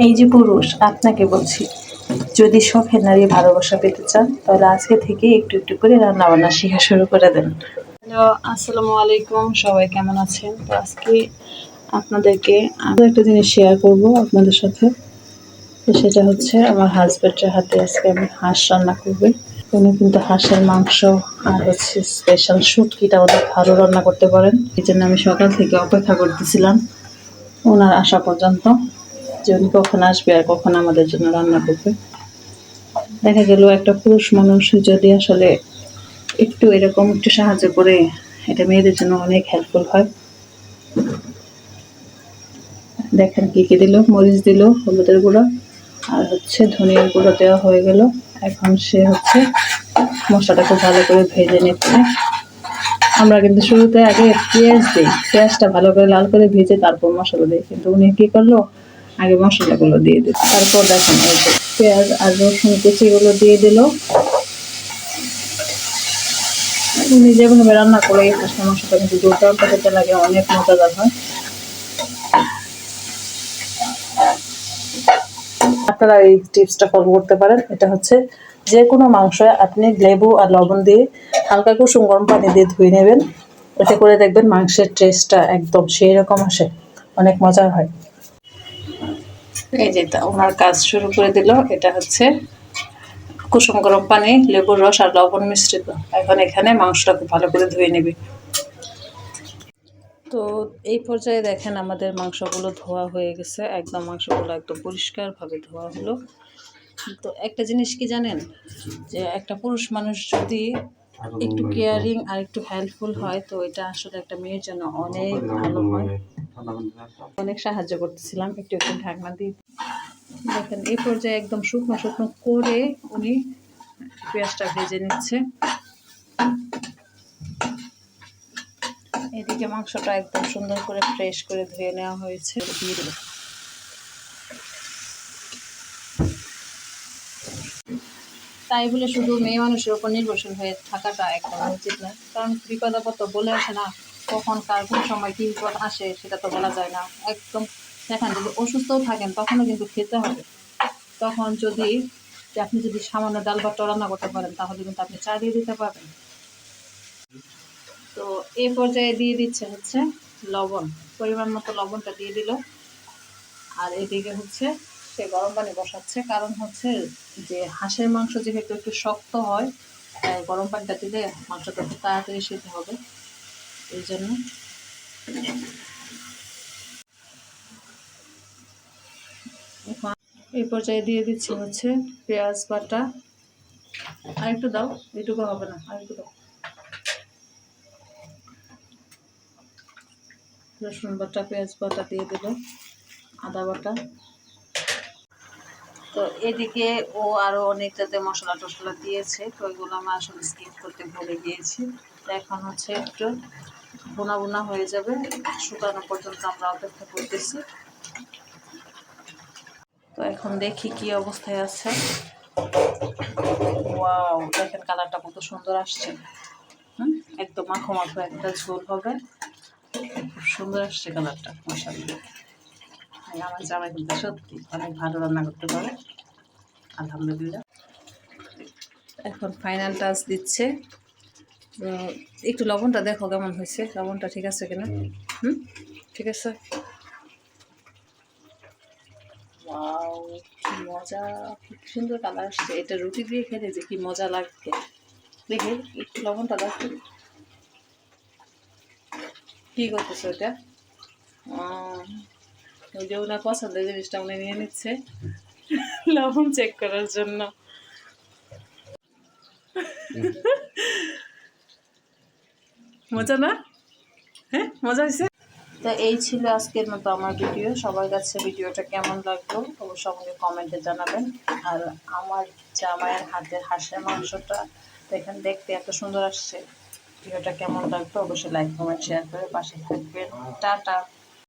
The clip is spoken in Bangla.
এই যে পুরুষ, আপনাকে বলছি, যদি শখের নারী ভালোবাসা পেতে চান, তাহলে আজকে থেকে একটু একটু করে রান্না বান্না শেখা শুরু করে দেন। হ্যালো, আসসালামু আলাইকুম, সবাই কেমন আছেন? তো আজকে আপনাদেরকে আরও একটা জিনিস শেয়ার করব আপনাদের সাথে। তো সেটা হচ্ছে আমার হাজব্যান্ডের হাতে আজকে আমি হাঁস রান্না করবে। উনি কিন্তু হাঁসের মাংস আর হচ্ছে স্পেশাল শুটকিটা অনেক ভালো রান্না করতে পারেন। এই জন্য আমি সকাল থেকে অপেক্ষা করতেছিলাম। ওনার আসা পর্যন্ত। যে কখন আসবে আর কখন আমাদের জন্য রান্না করবে। দেখা গেল একটা পুরুষ মানুষ যদি আসলে একটু এরকম একটু সাহায্য করে, এটা মেয়েদের জন্য অনেক হেল্পফুল হয়। দেখেন কি কি দিল, মরিচ দিল, হলুদের গুঁড়ো, আর হচ্ছে ধনিয়ার গুঁড়ো দেওয়া হয়ে গেল। এখন সে হচ্ছে মশলাটা খুব ভালো করে ভেজে নিচ্ছে। আমরা কিন্তু শুরুতে আগে পেঁয়াজ দিই, পেঁয়াজটা ভালো করে লাল করে ভেজে তারপর মশলা দিই। কিন্তু উনি কি করল আগে মশলাগুলো দিয়ে দিল তারপর দেখেন পেঁয়াজ আর রসুন কুচিগুলো দিয়ে দিল। যেভাবে রান্না করে এই হাঁসের কিন্তু দুর্দান্ত খেতে লাগে অনেক মজাদার হয়। আপনারা এই টিপসটা ফলো করতে পারেন। এটা হচ্ছে যে কোনো মাংস আপনি লেবু আর লবণ দিয়ে হালকা কুসুম গরম পানি দিয়ে ধুয়ে নেবেন। এতে করে দেখবেন মাংসের টেস্টটা একদম সেই রকম আসে। অনেক মজার হয়। এই যে ওনার কাজ শুরু করে দিল, এটা হচ্ছে কুসুম গরম পানি, লেবুর রস আর লবণ মিশ্রিত। এখন এখানে মাংসটা খুব ভালো করে ধুয়ে নেবে। তো এই পর্যায়ে দেখেন আমাদের মাংসগুলো ধোয়া হয়ে গেছে। একদম মাংসগুলো একদম পরিষ্কারভাবে ধোয়া হলো। তো একটা জিনিস কি জানেন? যে একটা পুরুষ মানুষ যদি একটু কেয়ারিং আর একটু হেল্পফুল হয়, তো এটা আসলে একটা মেয়ের জন্য অনেক ভালো হয়। অনেক সাহায্য করতেছিলাম। একটু একটু ঢাকনা দিয়ে দেখেন, এই পর্যায়ে একদম শুকনো শুকনো করে উনি পেঁয়াজটা ভেজে নিচ্ছে। এদিকে মাংসটা একদম সুন্দর করে ফ্রেশ করে ধুয়ে নেওয়া হয়েছে। তাই বলে শুধু মেয়ে মানুষের উপর নির্ভরশীল হয়ে থাকাটা একদম উচিত নয় কারণ বিপদ বলে আসে না, কখন কার কোন সময় কী বিপদ আসে সেটা তো বলা যায় না। একদম দেখেন, যদি অসুস্থও থাকেন, তখনও কিন্তু খেতে হবে। তখন যদি আপনি যদি সামান্য ডাল ভাত রান্না করতে পারেন, তাহলে কিন্তু আপনি চা দিয়ে দিতে পারবেন। তো এই পর্যায়ে দিয়ে দিচ্ছে হচ্ছে লবণ, পরিমাণ মতো লবণটা দিয়ে দিল। আর এদিকে হচ্ছে সে গরম পানি বসাচ্ছে, কারণ হচ্ছে যে হাঁসের মাংস যেহেতু একটু শক্ত হয়, তাই গরম পানিটা দিলে মাংসটা খুব তাড়াতাড়ি সিদ্ধ হবে। এই জন্য এই পর্যায়ে দিয়ে দিচ্ছি হচ্ছে পেঁয়াজ, বাটা। আর একটু দাও, এটুকু হবে না আর একটু দাও। রসুন বাটা, পেঁয়াজ বাটা দিয়ে দিল আদা বাটা। তো এদিকে ও আরও অনেক যাতে মশলা টশলা দিয়েছে, তো ওইগুলো আমরা আসলে স্কিপ করতে ভুলে গিয়েছি। এখন হচ্ছে একটু বোনা বোনা হয়ে যাবে, শুকানো পর্যন্ত আমরা অপেক্ষা করতেছি। এখন দেখি কি অবস্থায় আছে। ওয়াও দেখেন কালারটা কত সুন্দর আসছে। হুম? একদম মাখো মাখো একটা ঝোল হবে। খুব সুন্দর আসছে কালারটা মশাল্লা আমার জামাই কিন্তু সত্যি অনেক ভালো রান্না করতে পারে। আলহামদুলিল্লাহ। এখন ফাইনাল টাচ দিচ্ছে। একটু লবণটা দেখো কেমন হয়েছে। লবণটা ঠিক আছে কিনা? হুম? ঠিক আছে? ওয়াও কি মজা খুব সুন্দর কালার আসছে। এটা রুটি দিয়ে খেলে যে কি মজা লাগবে দেখে একটু লবণটা দেখো কি করতেছে ওটা ওই যে ওনার পছন্দের জিনিসটা উনি নিয়ে নিচ্ছে। লবণ চেক করার জন্য। মজা না? হ্যাঁ মজা হয়েছে? তো এই ছিল আজকের মতো আমার ভিডিও। সবার কাছে ভিডিওটা কেমন লাগল অবশ্যই আমাকে কমেন্টে জানাবেন। আর আমার জামাইয়ের হাতের হাঁসের মাংসটা এখানে দেখতে এত সুন্দর আসছে। ভিডিওটা কেমন লাগল অবশ্যই লাইক কমেন্ট শেয়ার করে পাশে থাকবেন। টাটা!